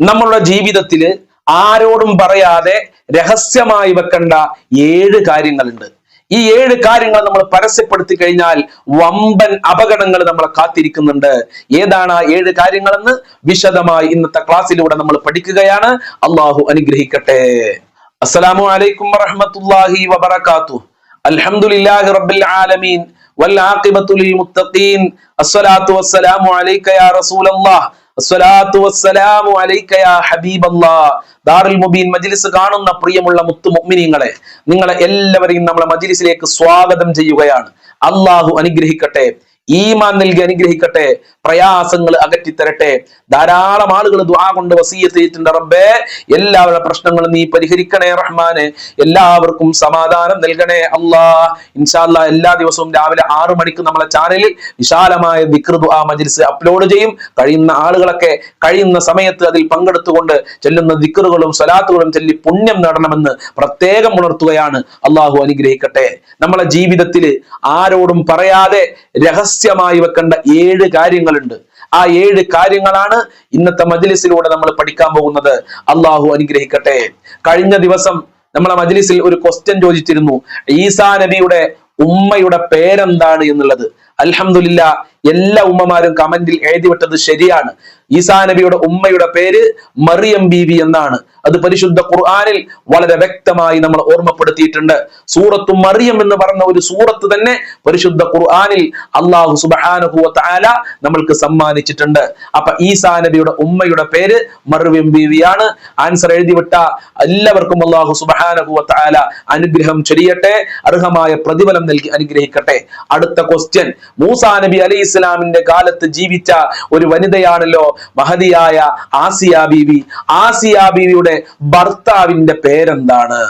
നമ്മളുടെ ജീവിതത്തിൽ ആരോടും പറയാതെ രഹസ്യമായി വെക്കേണ്ട ഏഴ് കാര്യങ്ങളുണ്ട്. ഈ ഏഴ് കാര്യങ്ങൾ നമ്മൾ പരസ്യപ്പെടുത്തി കഴിഞ്ഞാൽ വമ്പൻ അപകടങ്ങൾ നമ്മളെ കാത്തിരിക്കുന്നുണ്ട്. ഏതാണ് ആ ഏഴ് കാര്യങ്ങളെന്ന്? വിശദമായി ഇന്നത്തെ ക്ലാസ്സിലൂടെ നമ്മൾ പഠിക്കുകയാണ്. അള്ളാഹു അനുഗ്രഹിക്കട്ടെ. അസ്സലാമു അലൈക്കും വറഹമത്തല്ലാഹി വബറകാത്തു. അൽഹംദുലില്ലാഹി റബ്ബിൽ ആലമീൻ. വൽ ആഖിബത്തു ലിൽ മുത്തഖീൻ. അസ്സലാത്തു വസ്സലാമു അലൈക യാ റസൂലല്ലാഹ്. ദാറുൽ മുബീൻ മജിലിസ് കാണുന്ന പ്രിയമുള്ള മുത്തു മുഗ്മിനീങ്ങളെ നിങ്ങളെ എല്ലാവരെയും നമ്മളെ മജിലിസിലേക്ക് സ്വാഗതം ചെയ്യുകയാണ്. അള്ളാഹു അനുഗ്രഹിക്കട്ടെ. ഈമാൻ നൽകി അനുഗ്രഹിക്കട്ടെ പ്രയാസങ്ങൾ അകറ്റിത്തരട്ടെ. ധാരാളം ആളുകൾ ദ്വാ കൊണ്ട് വസീയത്ത് ചെയ്തിട്ടുണ്ട് റബ്ബേ. എല്ലാവരുടെ പ്രശ്നങ്ങളും നീ പരിഹരിക്കണേ റഹ്മാന്. എല്ലാവർക്കും സമാധാനം നൽകണേ അള്ളാ ഇൻഷാല്ല എല്ലാ ദിവസവും രാവിലെ ആറു മണിക്ക് നമ്മളെ ചാനലിൽ വിശാലമായ വിക്രതു ആ മജിൽസ് അപ്ലോഡ് ചെയ്യും. കഴിയുന്ന ആളുകളൊക്കെ കഴിയുന്ന സമയത്ത് അതിൽ പങ്കെടുത്തുകൊണ്ട് ചെല്ലുന്ന ദിക്കറുകളും സ്വലാത്തുകളും ചൊല്ലി പുണ്യം നേടണമെന്ന് പ്രത്യേകം ഉണർത്തുകയാണ്. അള്ളാഹു അനുഗ്രഹിക്കട്ടെ. നമ്മളെ ജീവിതത്തിൽ ആരോടും പറയാതെ രഹസ്യമായി വെക്കേണ്ട ഏഴ് കാര്യങ്ങളുണ്ട്. ആ ഏഴ് കാര്യങ്ങളാണ് ഇന്നത്തെ മജ്ലിസിലൂടെ നമ്മൾ പഠിക്കാൻ പോകുന്നത്. അള്ളാഹു അനുഗ്രഹിക്കട്ടെ. കഴിഞ്ഞ ദിവസം നമ്മളെ മജ്ലിസിൽ ഒരു ക്വസ്റ്റ്യൻ ചോദിച്ചിരുന്നു. ഈസാ നബിയുടെ ഉമ്മയുടെ പേരെന്താണ് എന്നുള്ളത്. അൽഹംദുലില്ല എല്ലാ ഉമ്മമാരും കമന്റിൽ എഴുതിവിട്ടത് ശരിയാണ്. ഈസാ നബിയുടെ ഉമ്മയുടെ പേര് മറിയം ബീവി എന്നാണ്. അത് പരിശുദ്ധ ഖുർആാനിൽ വളരെ വ്യക്തമായി നമ്മൾ ഓർമ്മപ്പെടുത്തിയിട്ടുണ്ട്. സൂറത്തു മറിയം എന്ന് പറഞ്ഞ ഒരു സൂറത്ത് തന്നെ പരിശുദ്ധ ഖുർആാനിൽ അള്ളാഹു സുബാനുഭൂത്താല താല നമ്മൾക്ക് സമ്മാനിച്ചിട്ടുണ്ട്. അപ്പൊ ഈസാ നബിയുടെ ഉമ്മയുടെ പേര് മറിയം ബീവിയാണ്. ആൻസർ എഴുതിവിട്ട എല്ലാവർക്കും അള്ളാഹു സുബാനുഭൂത്താല താല അനുഗ്രഹം ചൊരിയട്ടെ അർഹമായ പ്രതിഫലം നൽകി അനുഗ്രഹിക്കട്ടെ. അടുത്ത ക്വസ്റ്റ്യൻ മൂസാ നബി അലൈഹി ഇസ്ലാമിന്റെ കാലത്ത് ജീവിച്ച ഒരു വനിതയാണല്ലോ മഹതിയായ ആസിയ ബീവി. ആസിയ ബീവിയുടെ ഭർത്താവിന്റെ പേരെന്താണ്?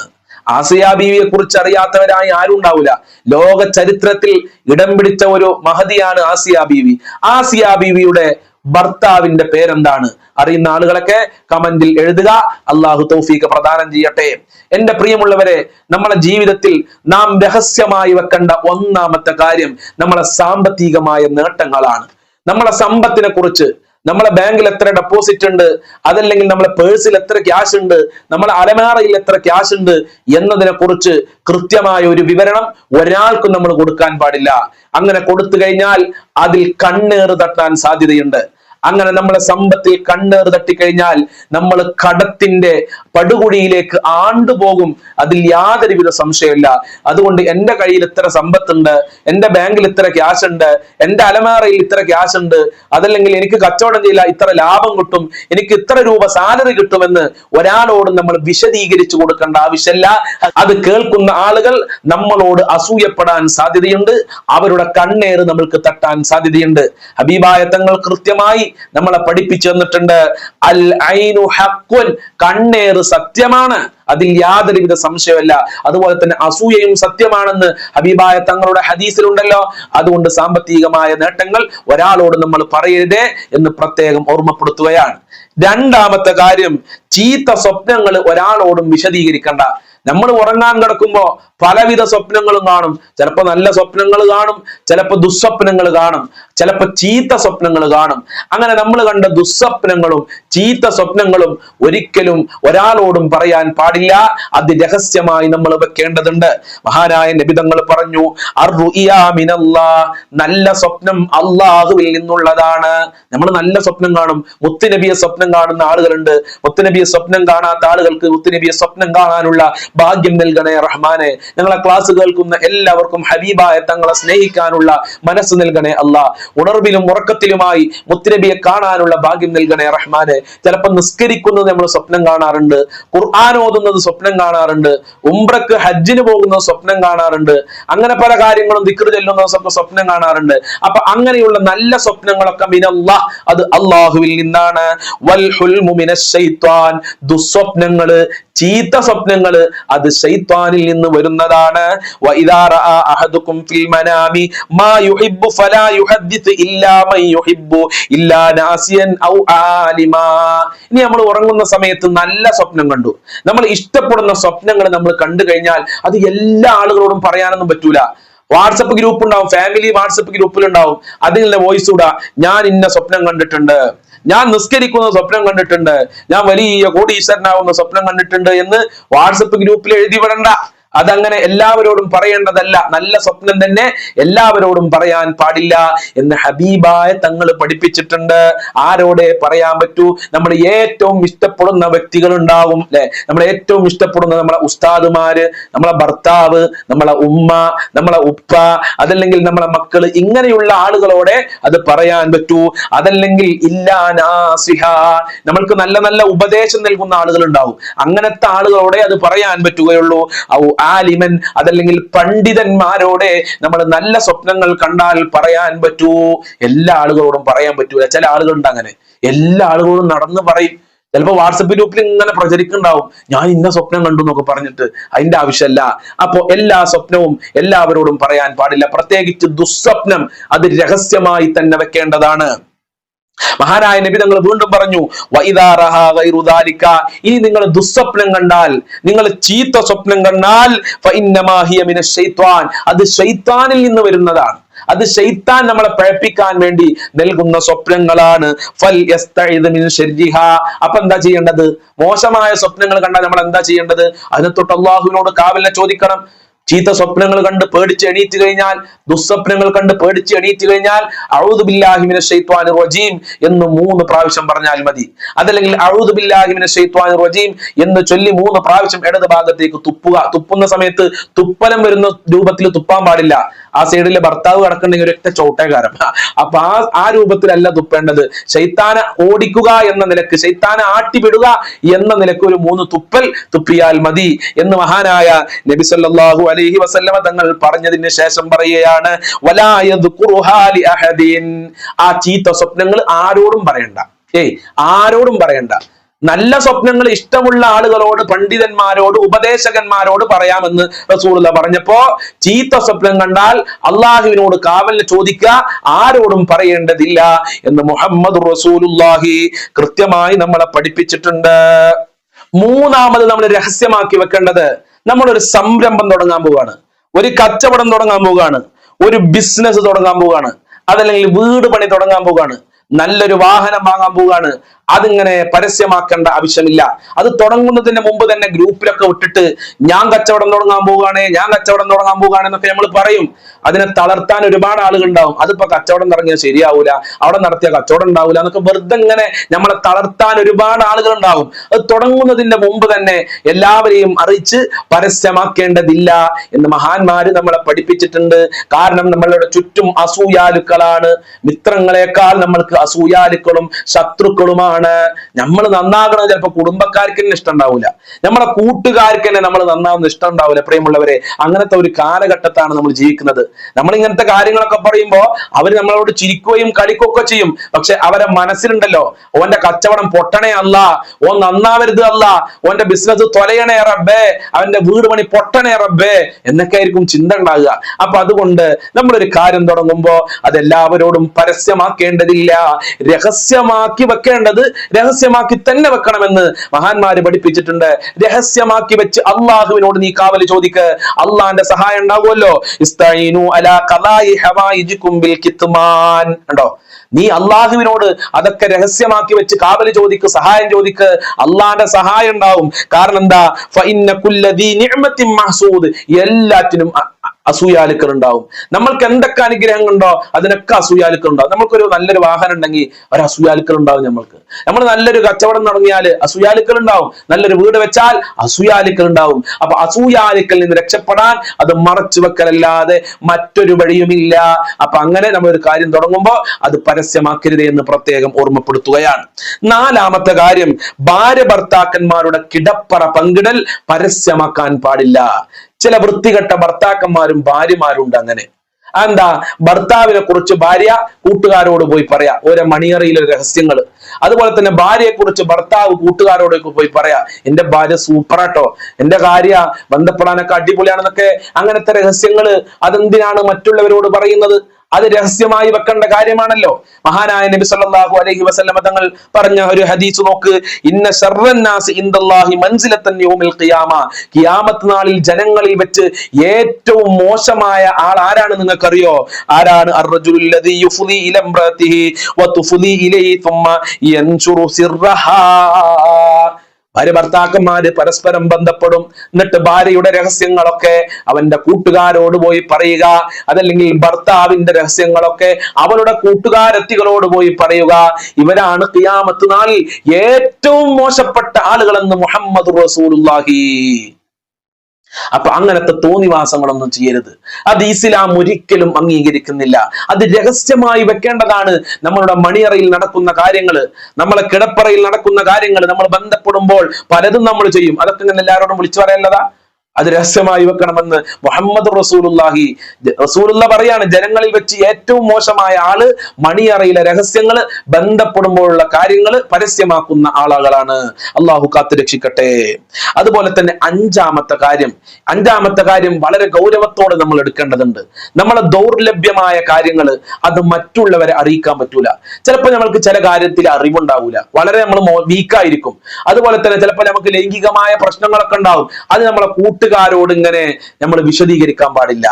ആസിയ ബീവിയെ കുറിച്ച് അറിയാത്തവരായി ആരും ഉണ്ടാവില്ല. ലോക ചരിത്രത്തിൽ ഇടം പിടിച്ച ഒരു മഹതിയാണ് ആസിയ ബീവി. ആസിയ ബീവിയുടെ ഭർത്താവിന്റെ പേരെന്താണ്? അറിയുന്ന ആളുകളൊക്കെ കമന്റിൽ എഴുതുക. അള്ളാഹു തൗഫീഖ് പ്രദാനം ചെയ്യട്ടെ. എന്റെ പ്രിയമുള്ളവരെ നമ്മളെ ജീവിതത്തിൽ നാം രഹസ്യമായി വെക്കേണ്ട ഒന്നാമത്തെ കാര്യം നമ്മളെ സാമ്പത്തികമായ നേട്ടങ്ങളാണ്. നമ്മളെ സമ്പത്തിനെ കുറിച്ച് നമ്മളെ ബാങ്കിൽ എത്ര ഡെപ്പോസിറ്റ് ഉണ്ട്? അതല്ലെങ്കിൽ നമ്മളെ പേഴ്സിൽ എത്ര ക്യാഷ് ഉണ്ട്? നമ്മളെ അലമാറയിൽ എത്ര ക്യാഷ് ഉണ്ട്? എന്നതിനെ കുറിച്ച് കൃത്യമായ ഒരു വിവരണം ഒരാൾക്കും നമ്മൾ കൊടുക്കാൻ പാടില്ല. അങ്ങനെ കൊടുത്തു കഴിഞ്ഞാൽ അതിൽ കണ്ണേറ് തട്ടാൻ സാധ്യതയുണ്ട്. അങ്ങനെ നമ്മളെ സമ്പത്തിൽ തട്ടി തട്ടിക്കഴിഞ്ഞാൽ നമ്മൾ കടത്തിന്റെ പടുകുഴിയിലേക്ക് ആണ്ടുപോകും അതിൽ യാതൊരുവിധ സംശയമില്ല അതുകൊണ്ട് എന്റെ കയ്യിൽ ഇത്ര സമ്പത്തുണ്ട് എന്റെ ബാങ്കിൽ ഇത്ര ക്യാഷ് ഉണ്ട് എന്റെ അലമാറയിൽ ഇത്ര ക്യാഷ് ഉണ്ട് അതല്ലെങ്കിൽ എനിക്ക് കച്ചവടം ചെയ്യില്ല ഇത്ര ലാഭം കിട്ടും എനിക്ക് ഇത്ര രൂപ സാലറി കിട്ടുമെന്ന് ഒരാളോട് നമ്മൾ വിശദീകരിച്ചു കൊടുക്കേണ്ട ആവശ്യമില്ല. അത് കേൾക്കുന്ന ആളുകൾ നമ്മളോട് അസൂയപ്പെടാൻ സാധ്യതയുണ്ട്. അവരുടെ കണ്ണേറ് നമ്മൾക്ക് തട്ടാൻ സാധ്യതയുണ്ട്. ഹബീബായ തങ്ങൾ കൃത്യമായി നമ്മളെ പഠിപ്പിച്ചു തന്നിട്ടുണ്ട്. അൽ ഐനു ഹക്കുൻ കണ്ണേറ് സത്യമാണ്. അതിൽ യാതൊരുവിധ സംശയമല്ല. അതുപോലെ തന്നെ അസൂയയും സത്യമാണെന്ന് ഹബീബായ തങ്ങളുടെ ഹദീസിലുണ്ടല്ലോ. അതുകൊണ്ട് സാമ്പത്തികമായ നേട്ടങ്ങൾ ഒരാളോട് നമ്മൾ പറയരുതേ എന്ന് പ്രത്യേകം ഓർമ്മപ്പെടുത്തുകയാണ്. രണ്ടാമത്തെ കാര്യം ചീത്ത സ്വപ്നങ്ങൾ ഒരാളോടും വിശദീകരിക്കണ്ട. നമ്മൾ ഉറങ്ങാൻ കിടക്കുമ്പോ പലവിധ സ്വപ്നങ്ങളും കാണും. ചിലപ്പോൾ നല്ല സ്വപ്നങ്ങൾ കാണും ചിലപ്പോൾ ദുസ്വപ്നങ്ങൾ കാണും ചിലപ്പോൾ ചീത്ത സ്വപ്നങ്ങൾ കാണും. അങ്ങനെ നമ്മൾ കണ്ട ദുസ്വപ്നങ്ങളും ചീത്ത സ്വപ്നങ്ങളും ഒരിക്കലും ഒരാളോടും പറയാൻ പാടില്ല. അത് രഹസ്യമായി നമ്മൾ വെക്കേണ്ടതുണ്ട്. മഹാനായ നബിതങ്ങൾ പറഞ്ഞു. നല്ല സ്വപ്നം അള്ളാഹുവിൽ നിന്നുള്ളതാണ്. നമ്മൾ നല്ല സ്വപ്നം കാണും. മുത്തുനബിയെ സ്വപ്നം കാണുന്ന ആളുകളുണ്ട്. മുത്തുനബിയെ സ്വപ്നം കാണാത്ത ആളുകൾക്ക് മുത്തുനബിയെ സ്വപ്നം കാണാനുള്ള ഭാഗ്യം നൽകണേ റഹ്മാനെ. ഞങ്ങളെ ക്ലാസ് കേൾക്കുന്ന എല്ലാവർക്കും ഹബീബായ തങ്ങളെ സ്നേഹിക്കാനുള്ള മനസ്സ് നൽകണേ അല്ല. ഉണർവിലും ഉറക്കത്തിലുമായി മുത്തുനബിയെ കാണാനുള്ള ഭാഗ്യം നൽകണേ റഹ്മാനെ. ചിലപ്പോൾ നിസ്കരിക്കുന്നത് നമ്മൾ സ്വപ്നം കാണാറുണ്ട്. ഖുർആൻ ഓതുന്നത് സ്വപ്നം കാണാറുണ്ട്. ഉംറക്ക് ഹജ്ജിന് പോകുന്നത് സ്വപ്നം കാണാറുണ്ട്. അങ്ങനെ പല കാര്യങ്ങളും ദിക്ർ ചെല്ലുന്ന സ്വപ്നം കാണാറുണ്ട്. അപ്പൊ അങ്ങനെയുള്ള നല്ല സ്വപ്നങ്ങളൊക്കെ മിനല്ലാ അത് അള്ളാഹുവിൽ നിന്നാണ്. വൽ ദുസ്വപ്നങ്ങൾ ചീത്ത സ്വപ്നങ്ങൾ അത് ശൈത്വാനിൽ നിന്ന് വരുന്നതാണ്. ഇനി നമ്മൾ ഉറങ്ങുന്ന സമയത്ത് നല്ല സ്വപ്നം കണ്ടു. നമ്മൾ ഇഷ്ടപ്പെടുന്ന സ്വപ്നങ്ങൾ നമ്മൾ കണ്ടു കഴിഞ്ഞാൽ അത് എല്ലാ ആളുകളോടും പറയാനൊന്നും പറ്റൂല. വാട്സപ്പ് ഗ്രൂപ്പ് ഉണ്ടാവും ഫാമിലി വാട്സപ്പ് ഗ്രൂപ്പിൽ ഉണ്ടാവും അതിൽ വോയിസ് കൂടാ ഞാൻ ഇന്ന സ്വപ്നം കണ്ടിട്ടുണ്ട്. ഞാൻ നിസ്കരിക്കുന്ന സ്വപ്നം കണ്ടിട്ടുണ്ട്. ഞാൻ വലിയ കോടീശ്വരനാവുന്ന സ്വപ്നം കണ്ടിട്ടുണ്ട് എന്ന് വാട്സപ്പ് ഗ്രൂപ്പിൽ എഴുതി വിടണ്ട. അതങ്ങനെ എല്ലാവരോടും പറയേണ്ടതല്ല. നല്ല സ്വപ്നം തന്നെ എല്ലാവരോടും പറയാൻ പാടില്ല എന്ന് ഹബീബായ തങ്ങൾ പഠിപ്പിച്ചിട്ടുണ്ട്. ആരോടെ പറയാൻ പറ്റൂ? നമ്മൾ ഏറ്റവും ഇഷ്ടപ്പെടുന്ന വ്യക്തികൾ ഉണ്ടാവും അല്ലെ? നമ്മൾ ഏറ്റവും ഇഷ്ടപ്പെടുന്ന നമ്മളെ ഉസ്താദുമാര് നമ്മളെ ഭർത്താവ് നമ്മളെ ഉമ്മ നമ്മളെ ഉപ്പ അതല്ലെങ്കിൽ നമ്മളെ മക്കൾ ഇങ്ങനെയുള്ള ആളുകളോടെ അത് പറയാൻ പറ്റൂ. അതല്ലെങ്കിൽ ഇല്ലാനാസിഹ നമ്മൾക്ക് നല്ല നല്ല ഉപദേശം നൽകുന്ന ആളുകൾ ഉണ്ടാവും അങ്ങനത്തെ ആളുകളോടെ അത് പറയാൻ പറ്റുകയുള്ളൂ. ആലിമൻ അതല്ലെങ്കിൽ പണ്ഡിതന്മാരോടെ നമ്മൾ നല്ല സ്വപ്നങ്ങൾ കണ്ടാൽ പറയാൻ പറ്റൂ. എല്ലാ ആളുകളോടും പറയാൻ പറ്റൂല. ചില ആളുകളുണ്ട് അങ്ങനെ. എല്ലാ ആളുകളോടും നടന്ന് പറയും. ചിലപ്പോൾ വാട്സപ്പ് ഗ്രൂപ്പിൽ ഇങ്ങനെ പ്രചരിക്കുന്നുണ്ടാവും. ഞാൻ ഇന്ന സ്വപ്നം കണ്ടു എന്നൊക്കെ പറഞ്ഞിട്ട് അതിന്റെ ആവശ്യമല്ല അപ്പോൾ എല്ലാ സ്വപ്നവും എല്ലാവരോടും പറയാൻ പാടില്ല. പ്രത്യേകിച്ച് ദുസ്വപ്നം അത് രഹസ്യമായി തന്നെ വെക്കേണ്ടതാണ്. മഹാനായ നബി തങ്ങൾ വീണ്ടും പറഞ്ഞു ഇനി നിങ്ങൾ ദുസ്വപ്നം കണ്ടാൽ നിങ്ങൾ ചീത്ത സ്വപ്നം കണ്ടാൽ അത് ശൈത്താനിൽ നിന്ന് വരുന്നതാണ്. അത് ശൈത്താൻ നമ്മളെ പഴപ്പിക്കാൻ വേണ്ടി നൽകുന്ന സ്വപ്നങ്ങളാണ്. ഫൽ അപ്പൊ എന്താ ചെയ്യേണ്ടത്? മോശമായ സ്വപ്നങ്ങൾ കണ്ടാൽ നമ്മൾ എന്താ ചെയ്യേണ്ടത്? അതിനെ തൊട്ട് അള്ളാഹുവിനോട് കാവലിനെ ചോദിക്കണം. ചീത്ത സ്വപ്നങ്ങൾ കണ്ട് പേടിച്ച് എണീറ്റ് കഴിഞ്ഞാൽ ദുസ്വപ്നങ്ങൾ കണ്ട് പേടിച്ച് എണീറ്റ് കഴിഞ്ഞാൽ അഊദു ബില്ലാഹി മിനശ് ശൈത്വാനിർ റജീം എന്ന് മൂന്ന് പ്രാവശ്യം പറഞ്ഞാൽ മതി. അതല്ലെങ്കിൽ അഊദു ബില്ലാഹി മിനശ് ശൈത്വാനിർ റജീം എന്ന് ചൊല്ലി മൂന്ന് പ്രാവശ്യം ഇടത് ഭാഗത്തേക്ക് തുപ്പുക. തുപ്പുന്ന സമയത്ത് തുപ്പലം വരുന്ന രൂപത്തിൽ തുപ്പാൻ പാടില്ല. ആ സൈഡിലെ ഭർത്താവ് കിടക്കുന്നുണ്ടെങ്കിൽ ഒരൊറ്റ ചോട്ടേകാരം. അപ്പൊ ആ ആ രൂപത്തിലല്ല തുപ്പേണ്ടത്. ശൈത്താന ഓടിക്കുക എന്ന നിലയ്ക്ക് ശൈത്താന ആട്ടിവിടുക എന്ന നിലയ്ക്ക് ഒരു മൂന്ന് തുപ്പൽ തുപ്പിയാൽ മതി എന്ന് മഹാനായ നബി സല്ലല്ലാഹു അലൈഹി വസല്ലമ തങ്ങൾ പറഞ്ഞതിന് ശേഷം പറയുകയാണ് ആ ചീത്ത സ്വപ്നങ്ങൾ ആരോടും പറയണ്ട. ഏയ് ആരോടും പറയണ്ട. നല്ല സ്വപ്നങ്ങൾ ഇഷ്ടമുള്ള ആളുകളോട് പണ്ഡിതന്മാരോട് ഉപദേശകന്മാരോട് പറയാമെന്ന് റസൂലുള്ള പറഞ്ഞപ്പോ ചീത്ത സ്വപ്നം കണ്ടാൽ അള്ളാഹുവിനോട് കാവലിന് ചോദിക്കുക ആരോടും പറയേണ്ടതില്ല എന്ന് മുഹമ്മദ് റസൂലുല്ലാഹി കൃത്യമായി നമ്മളെ പഠിപ്പിച്ചിട്ടുണ്ട്. മൂന്നാമത് നമ്മൾ രഹസ്യമാക്കി വെക്കേണ്ടത് നമ്മൾ ഒരു സംരംഭം തുടങ്ങാൻ പോവുകയാണ്. ഒരു കച്ചവടം തുടങ്ങാൻ പോവുകയാണ്. ഒരു ബിസിനസ് തുടങ്ങാൻ പോവുകയാണ്. അതല്ലെങ്കിൽ വീട് പണി തുടങ്ങാൻ പോവുകയാണ്. നല്ലൊരു വാഹനം വാങ്ങാൻ പോവുകയാണ്. അതിങ്ങനെ പരസ്യമാക്കേണ്ട ആവശ്യമില്ല. അത് തുടങ്ങുന്നതിന് മുമ്പ് തന്നെ ഗ്രൂപ്പിലൊക്കെ വിട്ടിട്ട് ഞാൻ കച്ചവടം തുടങ്ങാൻ പോവുകയാണ് ഞാൻ കച്ചവടം തുടങ്ങാൻ പോവുകയാണ് എന്നൊക്കെ നമ്മൾ പറയും. അതിനെ തളർത്താൻ ഒരുപാട് ആളുകൾ ഉണ്ടാവും അതിപ്പോ കച്ചവടം തുടങ്ങിയാൽ ശരിയാവൂല. അവിടെ നടത്തിയ കച്ചവടം ഉണ്ടാവൂല എന്നൊക്കെ വെറുതെ ഇങ്ങനെ നമ്മളെ തളർത്താൻ ഒരുപാട് ആളുകൾ ഉണ്ടാവും അത് തുടങ്ങുന്നതിന്റെ മുമ്പ് തന്നെ എല്ലാവരെയും അറിയിച്ച് പരസ്യമാക്കേണ്ടതില്ല എന്ന് മഹാന്മാര് നമ്മളെ പഠിപ്പിച്ചിട്ടുണ്ട്. കാരണം നമ്മളുടെ ചുറ്റും അസൂയാലുക്കളാണ്. മിത്രങ്ങളെക്കാൾ നമ്മൾക്ക് അസൂയാലുക്കളും ശത്രുക്കളുമാണ്. നമ്മൾ നന്നാകണത് ചിലപ്പോൾ കുടുംബക്കാർക്ക് തന്നെ ഇഷ്ടം ഉണ്ടാവില്ല നമ്മളെ കൂട്ടുകാർക്ക് തന്നെ നമ്മൾ നന്നാവുന്ന ഇഷ്ടം ഉണ്ടാവില്ല പ്രിയമുള്ളവരെ അങ്ങനത്തെ ഒരു കാലഘട്ടത്താണ് നമ്മൾ ജീവിക്കുന്നത്. നമ്മൾ ഇങ്ങനത്തെ കാര്യങ്ങളൊക്കെ പറയുമ്പോൾ അവർ നമ്മളോട് ചിരിക്കുകയും കളിക്കുകയൊക്കെ ചെയ്യും. പക്ഷെ അവരെ മനസ്സിലുണ്ടല്ലോ ഓന്റെ കച്ചവടം പൊട്ടണേ അല്ല ഓൻ നന്നാവരുത് അല്ല ഓന്റെ ബിസിനസ് തൊലയണേ റബ്ബേ അവന്റെ വീട് പണി പൊട്ടണേ റബ്ബേ എന്നൊക്കെ ആയിരിക്കും ചിന്ത ഉണ്ടാകുക അപ്പൊ അതുകൊണ്ട് നമ്മളൊരു കാര്യം തുടങ്ങുമ്പോൾ അതെല്ലാവരോടും പരസ്യമാക്കേണ്ടതില്ല. രഹസ്യമാക്കി വെക്കേണ്ടത് രഹസ്യമാക്കി തന്നെ വെക്കണമെന്ന് മഹാന്മാര് പഠിപ്പിച്ചിട്ടുണ്ട്. രഹസ്യമാക്കി വെച്ച് അള്ളാഹുവിനോട് നീ കാവൽ ചോദിക്ക. അള്ളാന്റെ സഹായം ഉണ്ടാവുമല്ലോ. കണ്ടോ? നീ അള്ളാഹുവിനോട് അതൊക്കെ രഹസ്യമാക്കി വെച്ച് കാവൽ ചോദിക്ക് സഹായം ചോദിക്ക്. അള്ളാന്റെ സഹായം ഉണ്ടാവും. കാരണം എന്താ? എല്ലാറ്റിനും അസൂയാലുക്കൾ ഉണ്ടാവും നമ്മൾക്ക് എന്തൊക്കെ അനുഗ്രഹങ്ങൾ ഉണ്ടോ അതിനൊക്കെ അസൂയാലുക്കൾ ഉണ്ടാവും നമ്മൾക്കൊരു നല്ലൊരു വാഹനം ഉണ്ടെങ്കിൽ ഒരു അസൂയാലുക്കൾ ഉണ്ടാവും നമ്മൾക്ക്. നമ്മൾ നല്ലൊരു കച്ചവടം തുടങ്ങിയാൽ അസൂയാലുക്കൾ ഉണ്ടാവും നല്ലൊരു വീട് വെച്ചാൽ അസൂയാലുക്കൾ ഉണ്ടാവും അപ്പൊ അസൂയാലുക്കളിൽ നിന്ന് രക്ഷപ്പെടാൻ അത് മറച്ചു വെക്കലല്ലാതെ മറ്റൊരു വഴിയുമില്ല. അപ്പൊ അങ്ങനെ നമ്മൾ ഒരു കാര്യം തുടങ്ങുമ്പോൾ അത് പരസ്യമാക്കരുത് എന്ന് പ്രത്യേകം ഓർമ്മപ്പെടുത്തുകയാണ്. നാലാമത്തെ കാര്യം ഭാര്യ ഭർത്താക്കന്മാരുടെ കിടപ്പറ പങ്കിടൽ പരസ്യമാക്കാൻ പാടില്ല. ചില വൃത്തികെട്ട ഭർത്താക്കന്മാരും ഭാര്യമാരും ഉണ്ട് അങ്ങനെ. എന്താ ഭർത്താവിനെ കുറിച്ച് ഭാര്യ കൂട്ടുകാരോട് പോയി പറയാ. ഓരോ മണിയറയിലെ രഹസ്യങ്ങൾ. അതുപോലെ തന്നെ ഭാര്യയെ കുറിച്ച് ഭർത്താവ് കൂട്ടുകാരോട് പോയി പറയാ. എന്റെ ഭാര്യ സൂപ്പറാട്ടോ എന്റെ ഭാര്യ ബന്ധപ്പെടാനൊക്കെ അടിപൊളിയാണെന്നൊക്കെ അങ്ങനത്തെ രഹസ്യങ്ങൾ അതെന്തിനാണ് മറ്റുള്ളവരോട് പറയുന്നത്? അത് രഹസ്യമായി വെക്കേണ്ട കാര്യമാണല്ലോ. മഹാനായ നബി സല്ലല്ലാഹു അലൈഹി വസല്ലമ തങ്ങൾ പറഞ്ഞ ഒരു ഹദീസ് നോക്ക്. ഇന്ന ശർറന്നാസ് ഇൻദല്ലാഹി മൻസിലത്തൻ യൗമിൽ ഖിയാമ. ഖിയാമത്ത് നാളിൽ ജനങ്ങളിൽ വെച്ച് ഏറ്റവും മോശമായ ആൾ ആരാണ് നിങ്ങൾക്കറിയോ? ആരാണ്? അർറജുലുൽ ലദീ യുഫ്ദി ഇല ഇംറഅതിഹി വതുഫ്ദി ഇലൈഹി തുമ്മ യൻഷുറു സിർറഹാ. ഭാര്യ ഭർത്താക്കന്മാര് പരസ്പരം ബന്ധപ്പെടും. എന്നിട്ട് ഭാര്യയുടെ രഹസ്യങ്ങളൊക്കെ അവന്റെ കൂട്ടുകാരോട് പോയി പറയുക. അതല്ലെങ്കിൽ ഭർത്താവിന്റെ രഹസ്യങ്ങളൊക്കെ അവളുടെ കൂട്ടുകാരത്തികളോട് പോയി പറയുക. ഇവരാണ് കിയാമത്ത് നാളിൽ ഏറ്റവും മോശപ്പെട്ട ആളുകളെന്ന് മുഹമ്മദ് റസൂലുള്ളാഹി. അപ്പൊ അങ്ങനത്തെ തോന്നിവാസങ്ങളൊന്നും ചെയ്യരുത്. അത് ഇസ്ലാം ഒരിക്കലും അംഗീകരിക്കുന്നില്ല. അത് രഹസ്യമായി വെക്കേണ്ടതാണ്. നമ്മളുടെ മണിയറയിൽ നടക്കുന്ന കാര്യങ്ങൾ നമ്മളെ കിടപ്പറയിൽ നടക്കുന്ന കാര്യങ്ങൾ നമ്മൾ ബന്ധപ്പെടുമ്പോൾ പലതും നമ്മൾ ചെയ്യും. അതൊക്കെ ഇങ്ങനെ എല്ലാവരോടും വിളിച്ചു പറയേണ്ടതാ. അത് രഹസ്യമായി വെക്കണമെന്ന് മുഹമ്മദ് റസൂലുല്ലാഹി റസൂലുള്ള പറയാണ് ജനങ്ങളിൽ വെച്ച് ഏറ്റവും മോശമായ ആൾ മണിയറയിലെ രഹസ്യങ്ങൾ ബന്ധപ്പെടുമ്പോഴുള്ള കാര്യങ്ങൾ പരസ്യമാക്കുന്ന ആളുകളാണ്. അള്ളാഹു കാത്തു രക്ഷിക്കട്ടെ. അതുപോലെ തന്നെ അഞ്ചാമത്തെ കാര്യം അഞ്ചാമത്തെ കാര്യം വളരെ ഗൗരവത്തോടെ നമ്മൾ എടുക്കേണ്ടതുണ്ട്. നമ്മളെ ദൗർലഭ്യമായ കാര്യങ്ങൾ അത് മറ്റുള്ളവരെ അറിയിക്കാൻ പറ്റൂല. ചിലപ്പോൾ നമ്മൾക്ക് ചില കാര്യത്തിൽ അറിവുണ്ടാവൂല. വളരെ നമ്മൾ വീക്കായിരിക്കും അതുപോലെ തന്നെ ചിലപ്പോൾ നമുക്ക് ലൈംഗികമായ പ്രശ്നങ്ങളൊക്കെ ഉണ്ടാവും. അത് നമ്മളെ കൂട്ടുകാരോട് ഇങ്ങനെ നമ്മൾ വിശദീകരിക്കാൻ പാടില്ല.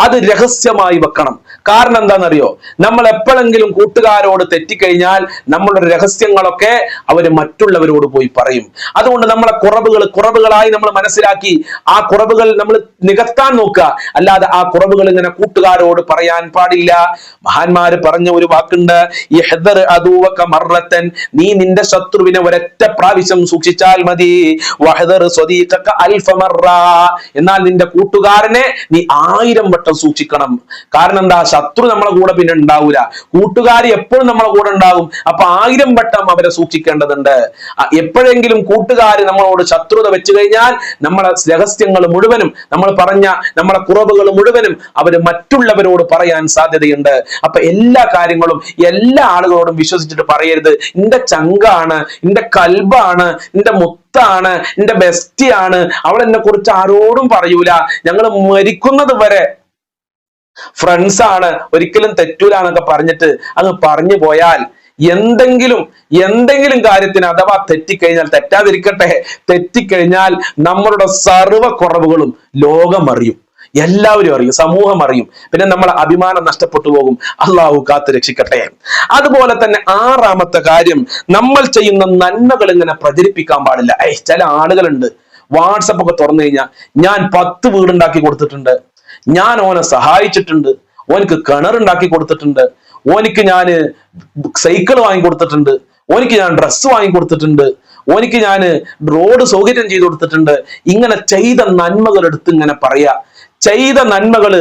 അത് രഹസ്യമായി വെക്കണം. കാരണം എന്താണെന്നറിയോ? നമ്മൾ എപ്പോഴെങ്കിലും കൂട്ടുകാരോട് തെറ്റിക്കഴിഞ്ഞാൽ നമ്മളുടെ രഹസ്യങ്ങളൊക്കെ അവർ മറ്റുള്ളവരോട് പോയി പറയും. അതുകൊണ്ട് നമ്മളെ കുറവുകൾ കുറവുകളായി നമ്മൾ മനസ്സിലാക്കി ആ കുറവുകൾ നമ്മൾ നികത്താൻ നോക്കുക. അല്ലാതെ ആ കുറവുകൾ ഇങ്ങനെ കൂട്ടുകാരോട് പറയാൻ പാടില്ല. മഹാന്മാര് പറഞ്ഞ ഒരു വാക്കുണ്ട് ഈ ഹെദർ അതൂവക്ക മറത്തൻ നീ നിന്റെ ശത്രുവിനെ ഒരൊറ്റ പ്രാവശ്യം സൂക്ഷിച്ചാൽ മതി. വഹദർ സ്വദീഖക്ക അൽഫ മർറ. എന്നാൽ നിന്റെ കൂട്ടുകാരനെ നീ ആയിരം വട്ടം സൂക്ഷിക്കണം. കാരണം എന്താ? ശത്രു നമ്മളെ കൂടെ പിന്നെ ഉണ്ടാവൂല. കൂട്ടുകാരി എപ്പോഴും നമ്മളെ കൂടെ ഉണ്ടാവും അപ്പൊ ആയിരം വട്ടം അവരെ സൂക്ഷിക്കേണ്ടതുണ്ട്. എപ്പോഴെങ്കിലും കൂട്ടുകാർ നമ്മളോട് ശത്രുത വെച്ചു കഴിഞ്ഞാൽ നമ്മളെ രഹസ്യങ്ങൾ മുഴുവനും നമ്മൾ പറഞ്ഞ നമ്മളെ കുറവുകൾ മുഴുവനും അവർ മറ്റുള്ളവരോട് പറയാൻ സാധ്യതയുണ്ട്. അപ്പൊ എല്ലാ കാര്യങ്ങളും എല്ലാ ആളുകളോടും വിശ്വസിച്ചിട്ട് പറയരുത്. എന്റെ ചങ്കാണ് എന്റെ കൽബാണ് എന്റെ മുത്താണ് എന്റെ ബെസ്റ്റിയാണ്. അവൾ എന്നെ കുറിച്ച് ആരോടും പറയൂല. ഞങ്ങൾ മരിക്കുന്നത് വരെ ഫ്രണ്ട്സ് ആണ്. ഒരിക്കലും തെറ്റൂല എന്നൊക്കെ പറഞ്ഞിട്ട് അങ്ങ് പറഞ്ഞു പോയാൽ എന്തെങ്കിലും എന്തെങ്കിലും കാര്യത്തിന് അഥവാ തെറ്റിക്കഴിഞ്ഞാൽ തെറ്റാതിരിക്കട്ടെ തെറ്റിക്കഴിഞ്ഞാൽ നമ്മളുടെ സർവ കുറവുകളും ലോകം അറിയും എല്ലാവരും അറിയും സമൂഹം അറിയും. പിന്നെ നമ്മൾ അഭിമാനം നഷ്ടപ്പെട്ടു പോകും. അള്ളാഹു കാത്തു രക്ഷിക്കട്ടെ. അതുപോലെ തന്നെ ആറാമത്തെ കാര്യം നമ്മൾ ചെയ്യുന്ന നന്മകൾ ഇങ്ങനെ പ്രചരിപ്പിക്കാൻ പാടില്ല. ഏയ് ചില ആളുകളുണ്ട്. വാട്സപ്പ് ഒക്കെ തുറന്നു കഴിഞ്ഞാൽ ഞാൻ പത്ത് വീടുണ്ടാക്കി കൊടുത്തിട്ടുണ്ട്. ഞാൻ ഓനെ സഹായിച്ചിട്ടുണ്ട്. ഓനിക്ക് കിണറുണ്ടാക്കി കൊടുത്തിട്ടുണ്ട്. ഓനിക്ക് ഞാൻ സൈക്കിൾ വാങ്ങി കൊടുത്തിട്ടുണ്ട്. ഓനിക്ക് ഞാൻ ഡ്രസ്സ് വാങ്ങി കൊടുത്തിട്ടുണ്ട്. ഓനിക്ക് ഞാൻ റോഡ് സൗകര്യം ചെയ്തു കൊടുത്തിട്ടുണ്ട്. ഇങ്ങനെ ചെയ്ത നന്മകൾ എടുത്ത് ഇങ്ങനെ പറയാ. ചെയ്ത നന്മകൾ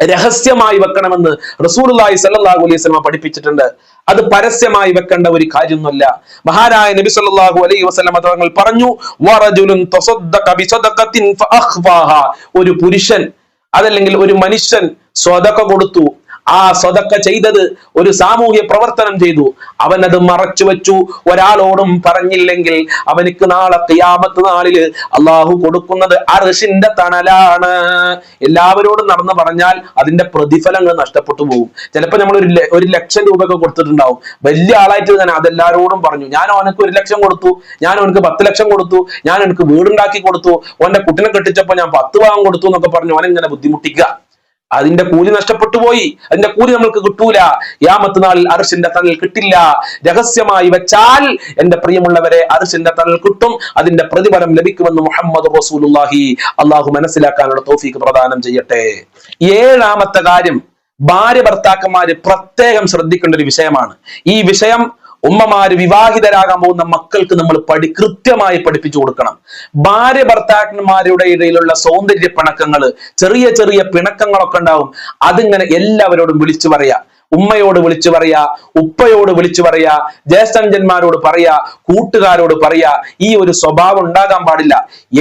രഹസ്യമായി വെക്കണമെന്ന് റസൂലുള്ളാഹി സല്ലാഹു അലൈഹി വസല്ലം പഠിപ്പിച്ചിട്ടുണ്ട്. അത് പരസ്യമായി വെക്കേണ്ട ഒരു കാര്യമൊന്നുമല്ല. മഹാനായ നബി സല്ലാഹു അലൈഹി വസല്ലം തങ്ങൾ പറഞ്ഞു ഒരു പുരുഷൻ അതല്ലെങ്കിൽ ഒരു മനുഷ്യൻ സ്വതക്ക കൊടുത്തു ആ സ്വതക്ക ചെയ്തത് ഒരു സാമൂഹ്യ പ്രവർത്തനം ചെയ്തു. അവൻ അത് മറച്ചു വെച്ചു. ഒരാളോടും പറഞ്ഞില്ലെങ്കിൽ അവനക്ക് നാളെ ഖിയാമത്ത് നാളിൽ അള്ളാഹു കൊടുക്കുന്നത് അർഷിന്റെ തണലാണ്. എല്ലാവരോടും നടന്നു പറഞ്ഞാൽ അതിന്റെ പ്രതിഫലങ്ങൾ നഷ്ടപ്പെട്ടു പോകും. ചിലപ്പോൾ നമ്മൾ ഒരു ഒരു ലക്ഷം രൂപയൊക്കെ കൊടുത്തിട്ടുണ്ടാവും. വലിയ ആളായിട്ട് തന്നെ അതെല്ലാവരോടും പറഞ്ഞു. ഞാൻ അവനക്ക് ഒരു ലക്ഷം കൊടുത്തു. ഞാൻ അവനക്ക് പത്ത് ലക്ഷം കൊടുത്തു. ഞാൻ എനിക്ക് വീടുണ്ടാക്കി കൊടുത്തു. ഓന്റെ കുട്ടിനെ കെട്ടിച്ചപ്പോ ഞാൻ പത്ത് ഭാഗം കൊടുത്തു എന്നൊക്കെ പറഞ്ഞു. അവനെങ്ങനെ ബുദ്ധിമുട്ടിക്കുക. അതിന്റെ കൂലി നഷ്ടപ്പെട്ടു പോയി. അതിന്റെ കൂലി നമ്മൾക്ക് കിട്ടൂല. യാമത്ത് നാളിൽ അർഷിന്റെ തണൽ കിട്ടില്ല. രഹസ്യമായി വെച്ചാൽ എന്റെ പ്രിയമുള്ളവരെ അർഷിന്റെ തണൽ കിട്ടും. അതിന്റെ പ്രതിഫലം ലഭിക്കുമെന്ന് മുഹമ്മദ് റസൂലുള്ളാഹി. അള്ളാഹു മനസ്സിലാക്കാനുള്ള തോഫീക്ക് പ്രദാനം ചെയ്യട്ടെ. ഏഴാമത്തെ കാര്യം ഭാര്യ ഭർത്താക്കന്മാര് പ്രത്യേകം ശ്രദ്ധിക്കേണ്ട ഒരു വിഷയമാണ്. ഈ വിഷയം ഉമ്മമാര് വിവാഹിതരാകാൻ പോകുന്ന മക്കൾക്ക് നമ്മൾ പഠി കൃത്യമായി പഠിപ്പിച്ചു കൊടുക്കണം. ഭാര്യ ഭർത്താക്കന്മാരുടെ ഇടയിലുള്ള സൗന്ദര്യ പിണക്കങ്ങൾ ചെറിയ ചെറിയ പിണക്കങ്ങളൊക്കെ ഉണ്ടാവും. അതിങ്ങനെ എല്ലാവരോടും വിളിച്ചു പറയാ. ഉമ്മയോട് വിളിച്ചു പറയാ ഉപ്പയോട് വിളിച്ചു പറയാ ജ്യേഷ്ഠഞ്ജന്മാരോട് പറയാ കൂട്ടുകാരോട് പറയാ. ഈ ഒരു സ്വഭാവം ഉണ്ടാകാൻ പാടില്ല.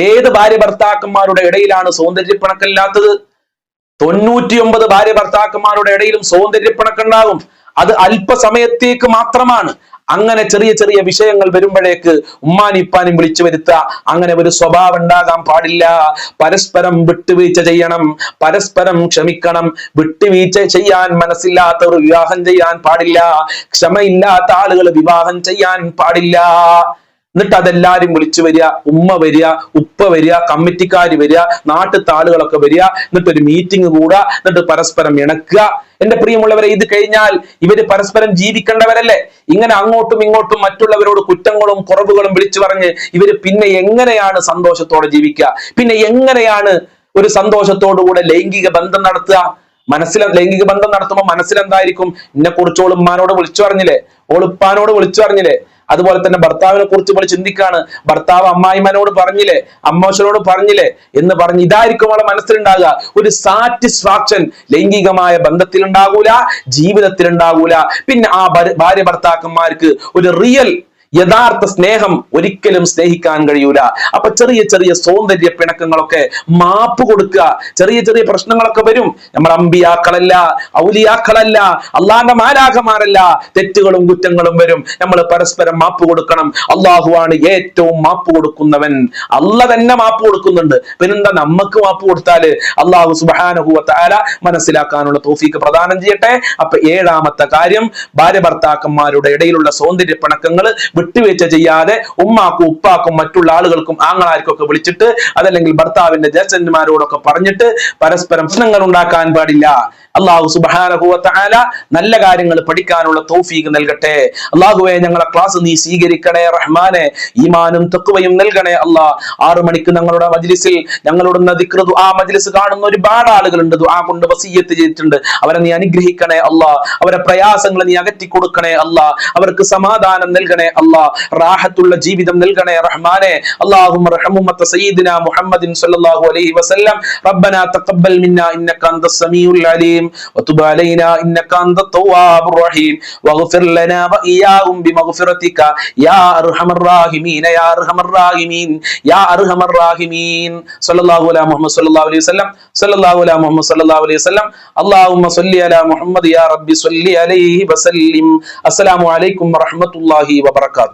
ഏത് ഭാര്യ ഭർത്താക്കന്മാരുടെ ഇടയിലാണ് സൗന്ദര്യ പിണക്കമില്ലാത്തത്? തൊണ്ണൂറ്റിയൊമ്പത് ഭാര്യ ഭർത്താക്കന്മാരുടെ ഇടയിലും സൗന്ദര്യപ്പിണക്കുണ്ടാകും അത് അല്പസമയത്തേക്ക് മാത്രമാണ്. അങ്ങനെ ചെറിയ ചെറിയ വിഷയങ്ങൾ വരുമ്പോഴേക്ക് ഉമ്മാനിപ്പാനും വിളിച്ചു വരുത്തുക. അങ്ങനെ ഒരു സ്വഭാവം ഉണ്ടാകാൻ പാടില്ല. പരസ്പരം വിട്ടുവീഴ്ച ചെയ്യണം. പരസ്പരം ക്ഷമിക്കണം. വിട്ടുവീഴ്ച ചെയ്യാൻ മനസ്സില്ലാത്തവർ വിവാഹം ചെയ്യാൻ പാടില്ല. ക്ഷമയില്ലാത്ത ആളുകൾ വിവാഹം ചെയ്യാൻ പാടില്ല. എന്നിട്ട് അതെല്ലാരും വിളിച്ചു വരിക ഉമ്മ വരിക ഉപ്പ വരിക കമ്മിറ്റിക്കാർ വരിക നാട്ടു താളുകളൊക്കെ വരിക എന്നിട്ട് ഒരു മീറ്റിംഗ് കൂടുക എന്നിട്ട് പരസ്പരം ഇണക്കുക. എന്റെ പ്രിയമുള്ളവരെ ഇത് കഴിഞ്ഞാൽ ഇവർ പരസ്പരം ജീവിക്കേണ്ടവരല്ലേ? ഇങ്ങനെ അങ്ങോട്ടും ഇങ്ങോട്ടും മറ്റുള്ളവരോട് കുറ്റങ്ങളും കുറവുകളും വിളിച്ചു പറഞ്ഞ് ഇവർ പിന്നെ എങ്ങനെയാണ് സന്തോഷത്തോടെ ജീവിക്കുക? പിന്നെ എങ്ങനെയാണ് ഒരു സന്തോഷത്തോടുകൂടെ ലൈംഗിക ബന്ധം നടത്തുക? മനസ്സിൽ ലൈംഗിക ബന്ധം നടത്തുമ്പോൾ മനസ്സിലെന്തായിരിക്കും? എന്നെ കുറിച്ച് ഓളുമ്മാനോട് വിളിച്ചു പറഞ്ഞില്ലേ? ഓളുപ്പാനോട് വിളിച്ചു പറഞ്ഞില്ലേ? അതുപോലെ തന്നെ ഭർത്താവിനെ കുറിച്ച് നമ്മൾ ചിന്തിക്കാണ്. ഭർത്താവ് അമ്മായിമാനോട് പറഞ്ഞില്ലേ? അമ്മോശനോട് പറഞ്ഞില്ലേ? എന്ന് പറഞ്ഞ് ഇതായിരിക്കും അവളെ മനസ്സിലുണ്ടാകുക. ഒരു സാറ്റിസ്ഫാക്ഷൻ ലൈംഗികമായ ബന്ധത്തിൽ ഉണ്ടാകൂല ജീവിതത്തിൽ ഉണ്ടാകൂല പിന്നെ ആ ഭാര്യ ഭർത്താക്കന്മാർക്ക് ഒരു റിയൽ യഥാർത്ഥ സ്നേഹം ഒരിക്കലും സ്നേഹിക്കാൻ കഴിയൂല. അപ്പൊ ചെറിയ ചെറിയ സൗന്ദര്യ പിണക്കങ്ങളൊക്കെ മാപ്പ് കൊടുക്കുക. ചെറിയ ചെറിയ പ്രശ്നങ്ങളൊക്കെ വരും. നമ്മൾ അമ്പിയാക്കളല്ല ഔലിയാക്കളല്ല അള്ളാന്റെ മാലാഖമാരല്ല തെറ്റുകളും കുറ്റങ്ങളും വരും. നമ്മൾ പരസ്പരം മാപ്പ് കൊടുക്കണം. അള്ളാഹുവാണ് ഏറ്റവും മാപ്പ് കൊടുക്കുന്നവൻ. അല്ല തന്നെ മാപ്പ് കൊടുക്കുന്നുണ്ട്. പിന്നെന്താ നമുക്ക് മാപ്പ് കൊടുത്താൽ അള്ളാഹു സുബാനുഭൂവത്ത ആല മനസ്സിലാക്കാനുള്ള തോഫീക്ക് പ്രദാനം ചെയ്യട്ടെ. അപ്പൊ ഏഴാമത്തെ കാര്യം ഭാര്യ ഭർത്താക്കന്മാരുടെ ഇടയിലുള്ള സൗന്ദര്യ പിണക്കങ്ങൾ വിട്ടുവീഴ്ച ചെയ്യാതെ ഉമ്മാക്കും ഉപ്പാക്കും മറ്റുള്ള ആളുകൾക്കും ആങ്ങളാർക്കും ഒക്കെ വിളിച്ചിട്ട് അതല്ലെങ്കിൽ ഭർത്താവിന്റെ ജ്യേഷ്ഠന്മാരോടൊക്കെ പറഞ്ഞിട്ട് പരസ്പരം പ്രശ്നങ്ങൾ ഉണ്ടാക്കാൻ പാടില്ല. അള്ളാഹു സുബാനഹുവത്ത ആല നല്ല കാര്യങ്ങൾ പഠിക്കാനുള്ള തൗഫീഖ് നൽകട്ടെ. അള്ളാഹുവെ ഞങ്ങളെ ക്ലാസ് നീ സ്വീകരിക്കണേ റഹ്മാനെ. ഈമാനും തക്കുവയും നൽകണേ അള്ളാഹ് ആറു മണിക്ക് ഞങ്ങളുടെ മജ്ലിസിൽ ഞങ്ങളുടെ ദിക്ർ ആ മജ്ലിസ് കാണുന്ന ഒരുപാട് ആളുകളുണ്ട്. ആ കൊണ്ട് വസീയത്ത് ചെയ്തിട്ടുണ്ട്. അവരെ നീ അനുഗ്രഹിക്കണേ അള്ളാഹ് അവരെ പ്രയാസങ്ങൾ നീ അകറ്റി കൊടുക്കണേ അള്ളാഹ് അവർക്ക് സമാധാനം നൽകണേ അല്ലാ റാഹത്തുള്ള ജീവിതം നൽകണേ റഹ്മാനെ. അല്ലാഹും റഹമുമത്ത മുഹമ്മദിൻ സല്ലല്ലാഹു അലൈഹി വസല്ലം. റബ്ബന തഖബ്ബൽ മിന്നാ ഇന്നക അൻത സമീഉൽ അലീം. വതുബ് അലൈനാ ഇന്നക അൻത തവ്വാബുർ റഹീം. വഗ്ഫിർ ലനാ വഇയാഹും ബിമഗ്ഫിറതിക. യാ അർഹമർ റഹീമീന യാ അർഹമർ റഹീമീൻ യാ അർഹമർ റാഹിമീൻ. സല്ലല്ലാഹു അലൈഹി മുഹമ്മദ് സല്ലല്ലാഹു അലൈഹി വസല്ലം. സല്ലല്ലാഹു അലൈഹി മുഹമ്മദ് സല്ലല്ലാഹു അലൈഹി വസല്ലം. അല്ലാഹുമ്മ സ്വല്ലി അലാ മുഹമ്മദ് യാ റബ്ബി സ്വല്ലി അലൈഹി വസല്ലിം. അസ്സലാമു അലൈക്കും വറഹ്മത്തുള്ളാഹി വബറകാതുഹു mercado.